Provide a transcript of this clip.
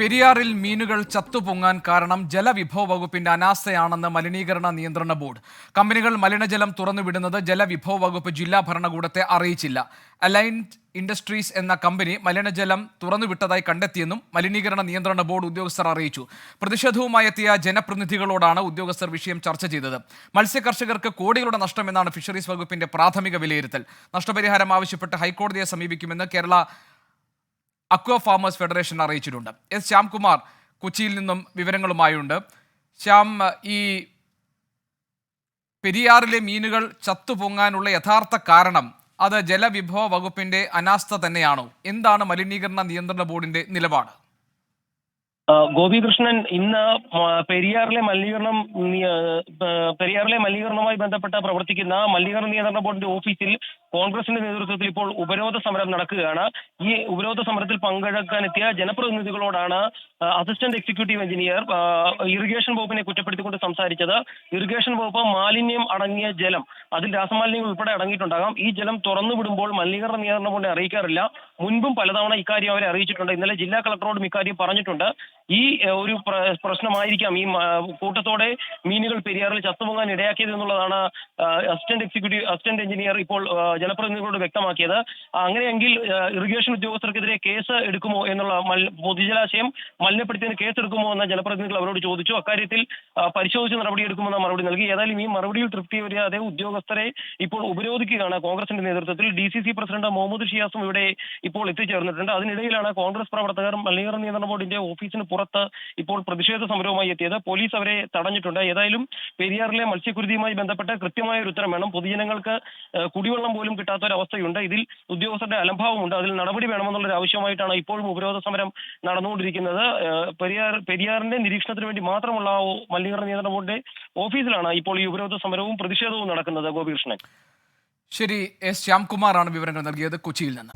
പെരിയാറിൽ മീനുകൾ ചത്തുപൊങ്ങാൻ കാരണം ജലവിഭവ വകുപ്പിന്റെ അനാസ്ഥയാണെന്ന് മലിനീകരണ നിയന്ത്രണ ബോർഡ്. കമ്പനികൾ മലിനജലം തുറന്നുവിടുന്നത് ജലവിഭവ വകുപ്പ് ജില്ലാ ഭരണകൂടത്തെ അറിയിച്ചില്ല. അലൈൻഡ് ഇൻഡസ്ട്രീസ് എന്ന കമ്പനി മലിനജലം തുറന്നുവിട്ടതായി കണ്ടെത്തിയെന്നും മലിനീകരണ നിയന്ത്രണ ബോർഡ് ഉദ്യോഗസ്ഥർ അറിയിച്ചു. പ്രതിഷേധവുമായി എത്തിയ ജനപ്രതിനിധികളോടാണ് ഉദ്യോഗസ്ഥർ വിഷയം ചർച്ച ചെയ്തത്. മത്സ്യകർഷകർക്ക് കോടികളുടെ നഷ്ടമെന്നാണ് ഫിഷറീസ് വകുപ്പിന്റെ പ്രാഥമിക വിലയിരുത്തൽ. നഷ്ടപരിഹാരം ആവശ്യപ്പെട്ട് ഹൈക്കോടതിയെ സമീപിക്കുമെന്ന് കേരള അക്വ ഫാമേഴ്സ് ഫെഡറേഷൻ അറിയിച്ചിട്ടുണ്ട്. എസ്. ശ്യാംകുമാർ കൊച്ചിയിൽ നിന്നും വിവരങ്ങളുമായുണ്ട്. ശ്യാം ഈ പെരിയാറിലെ മീനുകൾ ചത്തുപൊങ്ങാനുള്ള യഥാർത്ഥ കാരണം അത് ജലവിഭവ വകുപ്പിന്റെ അനാസ്ഥ തന്നെയാണോ? എന്താണ് മലിനീകരണ നിയന്ത്രണ ബോർഡിന്റെ നിലപാട്? ഗോപികൃഷ്ണൻ ഇന്ന് പെരിയാറിലെ മലിനീകരണം പെരിയാറിലെ മലിനീകരണവുമായി ബന്ധപ്പെട്ട് പ്രവർത്തിക്കുന്ന മലിനീകരണ നിയന്ത്രണ ബോർഡിന്റെ ഓഫീസിൽ കോൺഗ്രസിന്റെ നേതൃത്വത്തിൽ ഇപ്പോൾ ഉപരോധ സമരം നടക്കുകയാണ്. ഈ ഉപരോധ സമരത്തിൽ പങ്കെടുക്കാനെത്തിയ ജനപ്രതിനിധികളോടാണ് അസിസ്റ്റന്റ് എക്സിക്യൂട്ടീവ് എഞ്ചിനീയർ ഇറിഗേഷൻ വകുപ്പിനെ കുറ്റപ്പെടുത്തിക്കൊണ്ട് സംസാരിച്ചത്. ഇറിഗേഷൻ വകുപ്പ് മാലിന്യം അടങ്ങിയ ജലം അതിൽ രാസമാലിന്യങ്ങൾ ഉൾപ്പെടെ അടങ്ങിയിട്ടുണ്ടാകാം. ഈ ജലം തുറന്നു വിടുമ്പോൾ മലിനീകരണ നിയന്ത്രണ ബോർഡിനെ അറിയിക്കാറില്ല. മുൻപും പലതവണ ഇക്കാര്യം അവരെ അറിയിച്ചിട്ടുണ്ട്. ഇന്നലെ ജില്ലാ കളക്ടറോടും ഇക്കാര്യം പറഞ്ഞിട്ടുണ്ട്. ഈ ഒരു പ്രശ്നമായിരിക്കാം ഈ കൂട്ടത്തോടെ മീനുകൾ പെരിയാറിൽ ചത്തുപൊങ്ങാൻ ഇടയാക്കിയത് എന്നുള്ളതാണ് അസിസ്റ്റന്റ് എക്സിക്യൂട്ടീവ് അസിസ്റ്റന്റ് എഞ്ചിനീയർ ഇപ്പോൾ ജനപ്രതിനിധികളോട് വ്യക്തമാക്കിയത്. അങ്ങനെയെങ്കിൽ ഇറിഗേഷൻ ഉദ്യോഗസ്ഥർക്കെതിരെ കേസ് എടുക്കുമോ എന്നുള്ള പൊതുജലാശയം മലിനപ്പെടുത്തിയതിന് കേസ് എടുക്കുമോ എന്ന ജനപ്രതിനിധികൾ അവരോട് ചോദിച്ചു. അക്കാര്യത്തിൽ പരിശോധിച്ച് നടപടിയെടുക്കുമെന്ന മറുപടി നൽകി. ഏതായാലും ഈ മറുപടിയിൽ തൃപ്തി വരാതെ ഉദ്യോഗസ്ഥരെ ഇപ്പോൾ ഉപരോധിക്കുകയാണ് കോൺഗ്രസിന്റെ നേതൃത്വത്തിൽ. D C C president Muhammad ഷിയാസും ഇവിടെ ഇപ്പോൾ എത്തിച്ചേർന്നിട്ടുണ്ട്. അതിനിടയിലാണ് കോൺഗ്രസ് പ്രവർത്തകർ മലിനീകരണ നിയന്ത്രണ ബോർഡിന്റെ ഓഫീസിന് പുറത്ത് ഇപ്പോൾ പ്രതിഷേധ സമരവുമായി എത്തിയത്. പോലീസ് അവരെ തടഞ്ഞിട്ടുണ്ട്. ഏതായാലും പെരിയാറിലെ മത്സ്യക്കുരുതിയുമായി ബന്ധപ്പെട്ട് കൃത്യമായ ഒരു ഉത്തരം വേണം. പൊതുജനങ്ങൾക്ക് കുടിവെള്ളം പോലും കിട്ടാത്ത ഒരു അവസ്ഥയുണ്ട് ഇതിൽ ഉദ്യോഗസ്ഥരുടെ അലംഭാവമുണ്ട്. അതിൽ നടപടി വേണമെന്നുള്ള ഒരു ആവശ്യമായിട്ടാണ് ഇപ്പോഴും ഉപരോധ സമരം നടന്നുകൊണ്ടിരിക്കുന്നത്. പെരിയാർ പെരിയാറിന്റെ നിരീക്ഷണത്തിന് വേണ്ടി മാത്രമുള്ള മലിനീകരണ നിയന്ത്രണ ബോർഡിന്റെ ഓഫീസിലാണ് ഇപ്പോൾ ഈ ഉപരോധ സമരവും പ്രതിഷേധവും നടക്കുന്നത് ഗോപികൃഷ്ണൻ. ശരി എസ് ശ്യാംകുമാറാണ് വിവരങ്ങൾ നൽകിയത് കൊച്ചിയിൽ നിന്ന്.